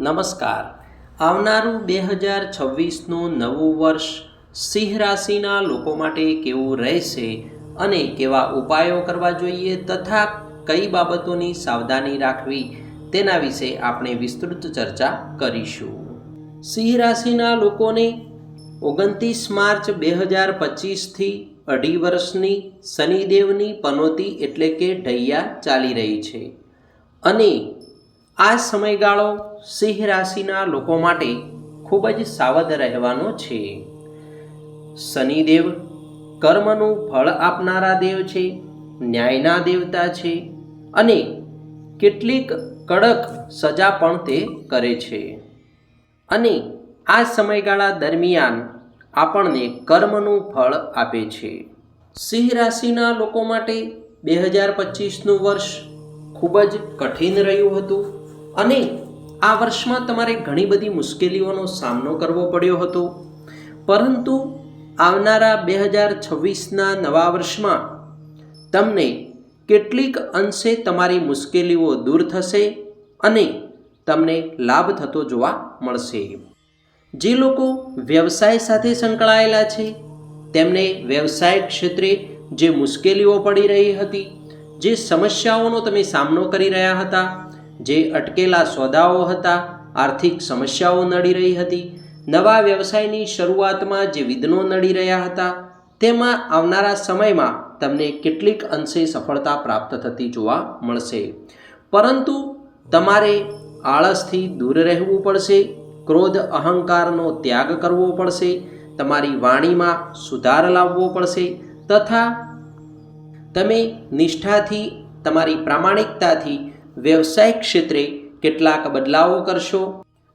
નમસ્કાર. આવનારું બે હજાર છવ્વીસનું નવું વર્ષ સિંહ રાશિના લોકો માટે કેવું રહેશે અને કેવા ઉપાયો કરવા જોઈએ તથા કઈ બાબતોની સાવધાની રાખવી તેના વિશે આપણે વિસ્તૃત ચર્ચા કરીશું. સિંહ રાશિના લોકોને ઓગણત્રીસ માર્ચ બે હજાર પચીસથી અઢી વર્ષની શનિદેવની પનોતી એટલે કે ઢૈયા ચાલી રહી છે. અને આ સમયગાળો સિંહ રાશિના લોકો માટે ખૂબ જ સાવધ રહેવાનો છે. શનિદેવ કર્મનું ફળ આપનારા દેવ છે, ન્યાયના દેવતા છે અને કેટલીક કડક સજા પણ તે કરે છે. અને આ સમયગાળા દરમિયાન આપણને કર્મનું ફળ આપે છે. સિંહ રાશિના લોકો માટે બે હજાર પચીસનું વર્ષ ખૂબ જ કઠિન રહ્યું હતું. અને આ વર્ષમાં તમારે ઘણી બધી મુશ્કેલીઓનો સામનો કરવો પડ્યો હતો. પરંતુ આવનારા બે હજાર છવ્વીસના નવા વર્ષમાં તમને કેટલીક અંશે તમારી મુશ્કેલીઓ દૂર થશે અને તમને લાભ થતો જોવા મળશે. જે લોકો વ્યવસાય સાથે સંકળાયેલા છે, તેમને વ્યવસાય ક્ષેત્રે જે મુશ્કેલીઓ પડી રહી હતી, જે સમસ્યાઓનો તમે સામનો કરી રહ્યા હતા જે અટકેલા સોદાઓ હતા, આર્થિક સમસ્યાઓ નડી રહી હતી. નવા વ્યવસાયની શરૂઆતમાં જે વિઘ્નો નડી રહ્યા હતા, તેમાં આવનારા સમયમાં તમને કેટલીક અંશે સફળતા પ્રાપ્ત થતી જોવા મળશે. પરંતુ તમારે આળસથી દૂર રહેવું પડશે, ક્રોધ અહંકારનો ત્યાગ કરવો પડશે, તમારી વાણીમાં સુધાર લાવવો પડશે, તથા તમે નિષ્ઠાથી, તમારી પ્રામાણિકતાથી વ્યવસાયિક ક્ષેત્રે કેટલાક બદલાવો કરશો?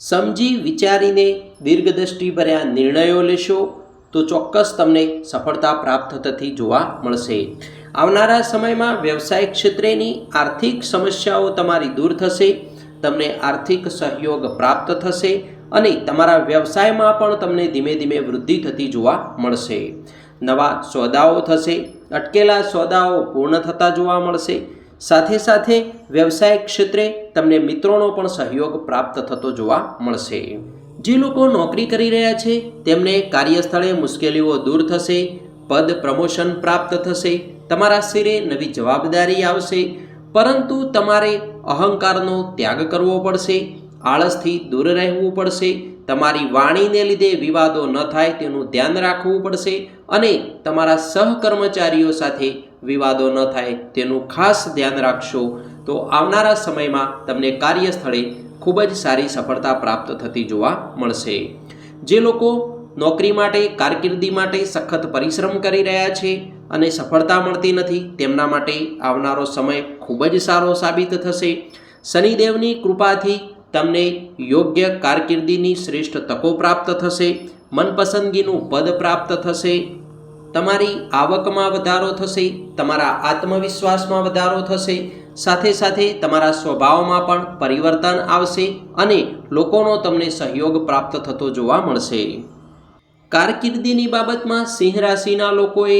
સમજી વિચારીને દીર્ઘદ્રષ્ટિભર્યા નિર્ણયો લેશો તો ચોક્કસ તમને સફળતા પ્રાપ્ત થતી જોવા મળશે. આવનારા સમયમાં વ્યવસાયિક ક્ષેત્રેની આર્થિક સમસ્યાઓ તમારી દૂર થશે, તમને આર્થિક સહયોગ પ્રાપ્ત થશે અને તમારા વ્યવસાયમાં પણ તમને ધીમે ધીમે વૃદ્ધિ થતી જોવા મળશે. નવા સોદાઓ થશે, અટકેલા સોદાઓ પૂર્ણ થતા જોવા મળશે સાથે સાથે વ્યવસાય ક્ષેત્રે તમને મિત્રોનો પણ સહયોગ પ્રાપ્ત થતો જોવા મળશે. જે લોકો નોકરી કરી રહ્યા છે, તેમને કાર્યસ્થળે મુશ્કેલીઓ દૂર થશે, પદ પ્રમોશન પ્રાપ્ત થશે, તમારા શિરે નવી જવાબદારી આવશે, પરંતુ તમારે અહંકારનો ત્યાગ કરવો પડશે, આળસથી દૂર રહેવું પડશે, તમારી વાણીને લીધે વિવાદો ન થાય તેનું ધ્યાન રાખવું પડશે અને તમારા સહકર્મચારીઓ સાથે વિવાદો ન થાય તેનું ખાસ ધ્યાન રાખશો, તો આવનારા સમયમાં તમને કાર્યસ્થળે ખૂબ જ સારી સફળતા પ્રાપ્ત થતી જોવા મળશે. જે લોકો નોકરી માટે, કારકિર્દી માટે સખત પરિશ્રમ કરી રહ્યા છે અને સફળતા મળતી નથી, તેમના માટે આવનારો સમય ખૂબ જ સારો સાબિત થશે. શનિદેવની કૃપાથી તમને યોગ્ય કારકિર્દીની શ્રેષ્ઠ તકો પ્રાપ્ત થશે, મનપસંદગીનું પદ પ્રાપ્ત થશે તમારી આવકમાં વધારો થશે, તમારા આત્મવિશ્વાસમાં વધારો થશે, સાથે સાથે તમારા સ્વભાવમાં પણ પરિવર્તન આવશે અને લોકોનો તમને સહયોગ પ્રાપ્ત થતો જોવા મળશે. કારકિર્દીની બાબતમાં સિંહ રાશિના લોકોએ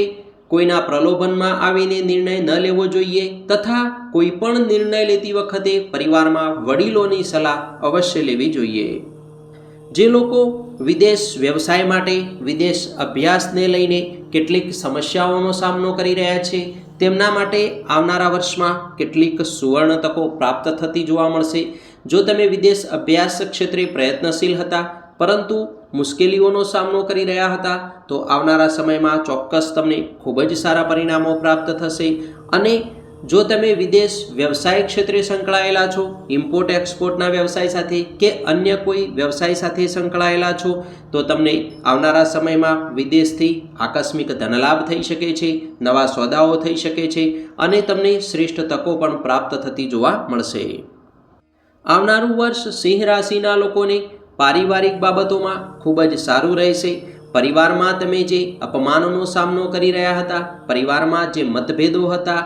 કોઈના પ્રલોભનમાં આવીને નિર્ણય ન લેવો જોઈએ તથા કોઈ પણ નિર્ણય લેતી વખતે પરિવારમાં વડીલોની સલાહ અવશ્ય લેવી જોઈએ. જે લોકો વિદેશ વ્યવસાય માટે વિદેશ અભ્યાસને લઈને કેટલીક સમસ્યાઓનો સામનો કરી રહ્યા છે, તેમના માટે આવનારા વર્ષમાં કેટલીક સુવર્ણ તકો પ્રાપ્ત થતી જોવા મળશે. જો તમે વિદેશ અભ્યાસ ક્ષેત્રે પ્રયત્નશીલ હતા, પરંતુ મુશ્કેલીઓનો સામનો કરી રહ્યા હતા, તો આવનારા સમયમાં ચોક્કસ તમને ખૂબ જ સારા પરિણામો પ્રાપ્ત થશે અને જો તમે વિદેશ વ્યવસાય ક્ષેત્રે સંકળાયેલા છો ઇમ્પોર્ટ એક્સપોર્ટના વ્યવસાય સાથે કે અન્ય કોઈ વ્યવસાય સાથે સંકળાયેલા છો, તો તમને આવનારા સમયમાં વિદેશથી આકસ્મિક ધનલાભ થઈ શકે છે, નવા સોદાઓ થઈ શકે છે અને તમને શ્રેષ્ઠ તકો પણ પ્રાપ્ત થતી જોવા મળશે. આવનારું વર્ષ સિંહ રાશિના લોકોને પારિવારિક બાબતોમાં ખૂબ જ સારું રહેશે. પરિવારમાં તમે જે અપમાનનો સામનો કરી રહ્યા હતા, પરિવારમાં જે મતભેદો હતા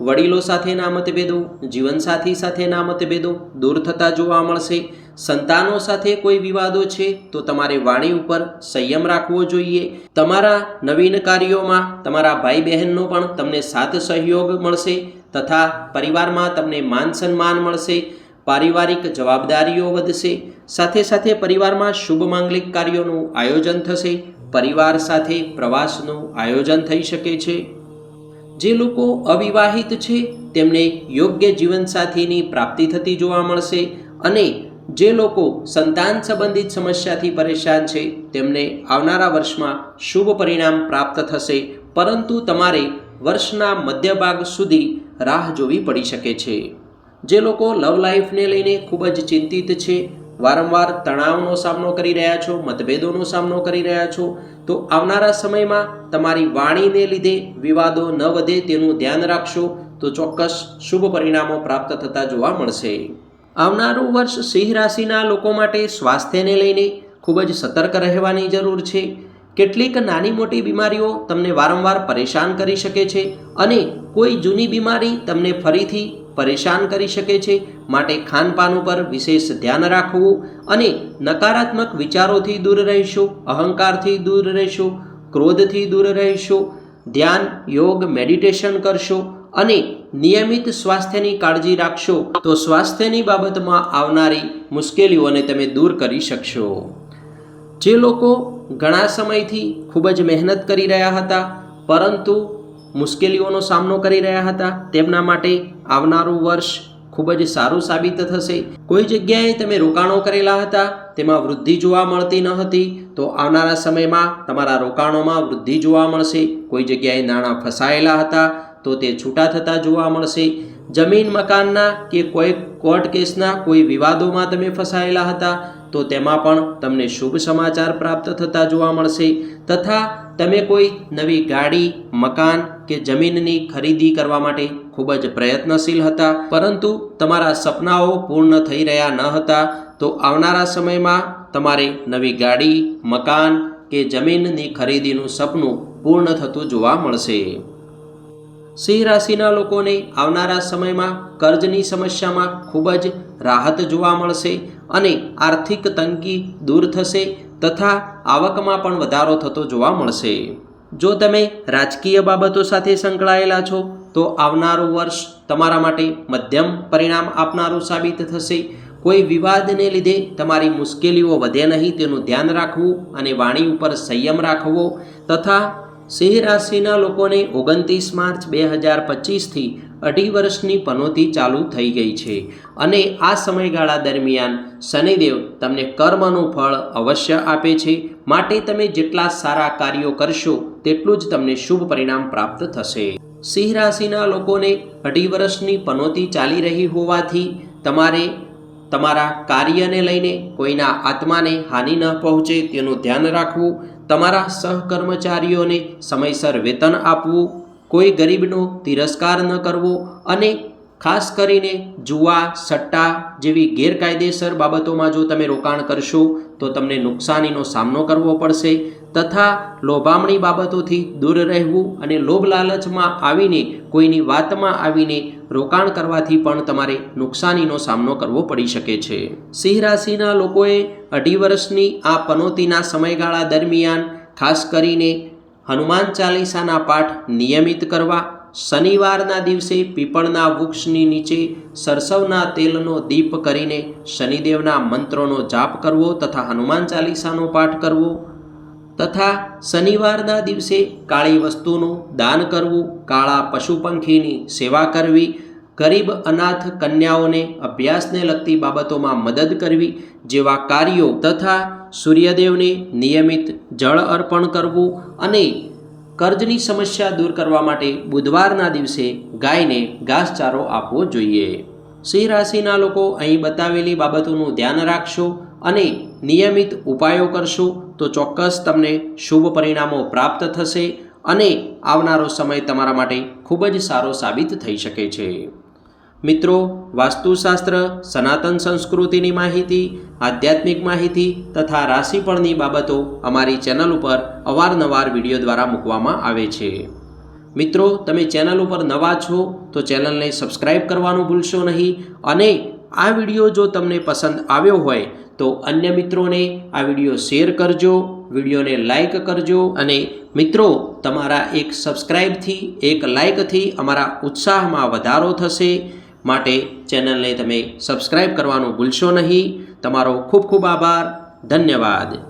વડીલો સાથેના મતભેદો જીવનસાથી સાથેના મતભેદો દૂર થતા જોવા મળશે. સંતાનો સાથે કોઈ વિવાદો છે તો તમારે વાણી ઉપર સંયમ રાખવો જોઈએ. તમારા નવીન કાર્યોમાં તમારા ભાઈ બહેનનો પણ તમને સાથ સહયોગ મળશે તથા પરિવારમાં તમને માન સન્માન મળશે. પારિવારિક જવાબદારીઓ વધશે. સાથે સાથે પરિવારમાં શુભ માંગલિક કાર્યોનું આયોજન થશે. પરિવાર સાથે પ્રવાસનું આયોજન થઈ શકે છે. જે લોકો અવિવાહિત છે, તેમને યોગ્ય જીવનસાથીની પ્રાપ્તિ થતી જોવા મળશે અને જે લોકો સંતાન સંબંધિત સમસ્યાથી પરેશાન છે, તેમને આવનારા વર્ષમાં શુભ પરિણામ પ્રાપ્ત થશે, પરંતુ તમારે વર્ષના મધ્ય ભાગ સુધી રાહ જોવી પડી શકે છે. જે લોકો લવ લાઈફને લઈને ખૂબ જ ચિંતિત છે વારંવાર તણાવનો સામનો કરી રહ્યા છો, મતભેદોનો સામનો કરી રહ્યા છો, તો આવનારા સમયમાં તમારી વાણીને લીધે વિવાદો ન વધે તેનું ધ્યાન રાખશો, તો ચોક્કસ શુભ પરિણામો પ્રાપ્ત થતા જોવા મળશે. આવનારું વર્ષ સિંહ રાશિના લોકો માટે સ્વાસ્થ્યને લઈને ખૂબ જ સતર્ક રહેવાની જરૂર છે. કેટલીક નાની મોટી બીમારીઓ તમને વારંવાર પરેશાન કરી શકે છે અને કોઈ જૂની બીમારી તમને ફરીથી પરેશાન કરી શકે છે માટે ખાનપાન ઉપર વિશેષ ધ્યાન રાખવું અને નકારાત્મક વિચારોથી દૂર રહીશું, અહંકારથી દૂર રહીશું, ક્રોધથી દૂર રહીશું, ધ્યાન, યોગ, મેડિટેશન કરશો અને નિયમિત સ્વાસ્થ્યની કાળજી રાખશો તો સ્વાસ્થ્યની બાબતમાં આવનારી મુશ્કેલીઓને તમે દૂર કરી શકશો. જે લોકો ઘણા સમયથી ખૂબ જ મહેનત કરી રહ્યા હતા, પરંતુ મુશ્કેલીઓનો સામનો કરી રહ્યા હતા, તેમના માટે આવનારું વર્ષ ખૂબ જ સારું સાબિત થશે. કોઈ જગ્યાએ તમે રોકાણો કરેલા હતા, તેમાં વૃદ્ધિ જોવા મળતી ન હતી, તો આવનારા સમયમાં તમારા રોકાણોમાં વૃદ્ધિ જોવા મળશે. કોઈ જગ્યાએ નાણાં ફસાયેલા હતા, તો તે છૂટા થતા જોવા મળશે. જમીન મકાનના કે કોઈ કોર્ટ કેસના કોઈ વિવાદોમાં તમે ફસાયેલા હતા તો તેમાં પણ તમને શુભ સમાચાર પ્રાપ્ત થતા જોવા મળશે. તથા તમે કોઈ નવી ગાડી, મકાન કે જમીનની ખરીદી કરવા માટે ખૂબ જ પ્રયત્નશીલ હતા, પરંતુ તમારા સપનાઓ પૂર્ણ થઈ રહ્યા ન હતા, તો આવનારા સમયમાં તમારે નવી ગાડી, મકાન કે જમીનની ખરીદીનું સપનું પૂર્ણ થતું જોવા મળશે. સિંહ રાશિના લોકોને આવનારા સમયમાં કર્જની સમસ્યામાં ખૂબ જ રાહત જોવા મળશે અને આર્થિક તંગી દૂર થશે તથા આવકમાં પણ વધારો થતો જોવા મળશે. જો તમે રાજકીય બાબતો સાથે સંકળાયેલા છો, તો આવનારું વર્ષ તમારા માટે મધ્યમ પરિણામ આપનારું સાબિત થશે. કોઈ વિવાદને લીધે તમારી મુશ્કેલીઓ વધે નહીં, તેનું ધ્યાન રાખવું અને વાણી ઉપર સંયમ રાખવો તથા સિંહ રાશિના લોકોને ઓગણત્રીસ માર્ચ બે હજાર પચીસથી અઢી વર્ષની પનોતી ચાલુ થઈ ગઈ છે. અને આ સમયગાળા દરમિયાન શનિદેવ તમને કર્મનું ફળ અવશ્ય આપે છે. માટે તમે જેટલા સારા કાર્યો કરશો, તેટલું જ તમને શુભ પરિણામ પ્રાપ્ત થશે. સિંહ રાશિના લોકોને અઢી વર્ષની પનોતી ચાલી રહી હોવાથી તમારે તમારા કાર્યને લઈને કોઈના આત્માને હાનિ ન પહોંચે તેનું ધ્યાન રાખવું. તમારા સહકર્મચારીઓને સમયસર વેતન આપવું, કોઈ ગરીબનો તિરસ્કાર ન કરવો અને ખાસ કરીને જુવા સટ્ટા જેવી ગેરકાયદેસર બાબતોમાં જો તમે રોકાણ કરશો તો તમને નુકસાનીનો સામનો કરવો પડશે. તથા લોભામણી બાબતોથી દૂર રહેવું અને લોભ લાલચમાં આવીને કોઈની વાતમાં આવીને રોકાણ કરવાથી પણ તમારે નુકસાનીનો સામનો કરવો પડી શકે છે. સિંહ રાશિના લોકોએ અઢી વર્ષની આ પનોતીના સમયગાળા દરમિયાન ખાસ કરીને હનુમાન ચાલીસાના પાઠ નિયમિત કરવા, શનિવારના દિવસે પીપળના વૃક્ષની નીચે સરસવના તેલનો દીપ કરીને શનિદેવના મંત્રોનો જાપ કરવો તથા હનુમાન ચાલીસાનો પાઠ કરવો તથા શનિવારના દિવસે કાળી વસ્તુનું દાન કરવું, કાળા પશુ પંખીની સેવા કરવી, ગરીબ અનાથ કન્યાઓને અભ્યાસને લગતી બાબતોમાં મદદ કરવી જેવા કાર્યો તથા સૂર્યદેવને નિયમિત જળ અર્પણ કરવું અને કર્જની સમસ્યા દૂર કરવા માટે બુધવારના દિવસે ગાયને ઘાસચારો આપવો જોઈએ. સિંહ રાશિના લોકો અહીં બતાવેલી બાબતોનું ધ્યાન રાખશો અને નિયમિત ઉપાયો કરશો તો ચોક્કસ તમને શુભ પરિણામો પ્રાપ્ત થશે અને આવનારો સમય તમારા માટે ખૂબ જ સારો સાબિત થઈ શકે છે. મિત્રો, વાસ્તુશાસ્ત્ર, સનાતન સંસ્કૃતિની માહિતી, આધ્યાત્મિક માહિતી તથા રાશિફળની બાબતો અમારી ચેનલ ઉપર અવારનવાર વીડિયો દ્વારા મૂકવામાં આવે છે. મિત્રો, તમે ચેનલ ઉપર નવા છો તો ચેનલને સબસ્ક્રાઈબ કરવાનું ભૂલશો નહીં અને આ વીડિયો જો તમને પસંદ આવ્યો હોય તો અન્ય મિત્રોને આ વીડિયો શેર કરજો, વિડીયોને લાઇક કરજો અને મિત્રો, તમારા એક સબસ્ક્રાઇબથી એક લાઇકથી અમારા ઉત્સાહમાં વધારો થશે માટે ચેનલને તમે સબસ્ક્રાઇબ કરવાનું ભૂલશો નહીં. તમારો ખૂબ ખૂબ આભાર. ધન્યવાદ.